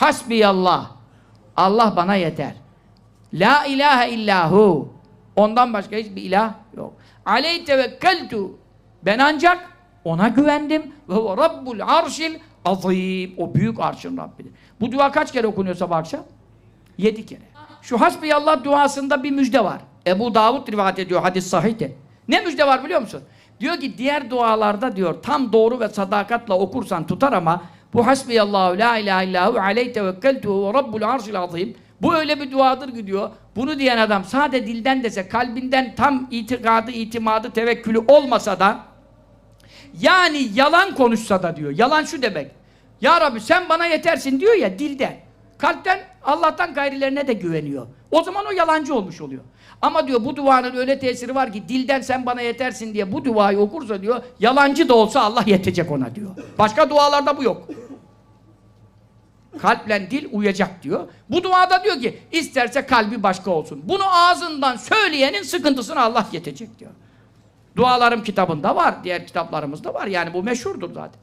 Hasbiyallah. Allah bana yeter. La ilahe illahu. Ondan başka hiçbir ilah yok. Aleyh tevekkeltu. Ben ancak ona güvendim. Ve rabbul arşil azim. O büyük arşın Rabbidir. Bu dua kaç kere okunuyor sabah akşam? Yedi kere. Şu hasbiyallah duasında bir müjde var. Ebu Davud rivayet ediyor hadis sahihte. Ne müjde var biliyor musun? Diyor ki diğer dualarda diyor tam doğru ve sadakatle okursan tutar ama bu hasbiyallahu la ilahe illahu aleyh tevekkeltu ve rabbul arşil azim. Bu öyle bir duadır ki diyor. Bunu diyen adam sade dilden dese, kalbinden tam itikadı, itimadı, tevekkülü olmasa da yani yalan konuşsa da diyor. Yalan şu demek. Ya Rabbi sen bana yetersin diyor ya dilden. Kalpten Allah'tan gayrilerine de güveniyor. O zaman o yalancı olmuş oluyor. Ama diyor bu duanın öyle tesiri var ki dilden sen bana yetersin diye bu duayı okursa diyor yalancı da olsa Allah yetecek ona diyor. Başka dualarda bu yok. Kalple dil uyacak diyor. Bu duada diyor ki isterse kalbi başka olsun. Bunu ağzından söyleyenin sıkıntısını Allah yetecek diyor. Dualarım kitabında var. Diğer kitaplarımızda var. Yani bu meşhurdur zaten.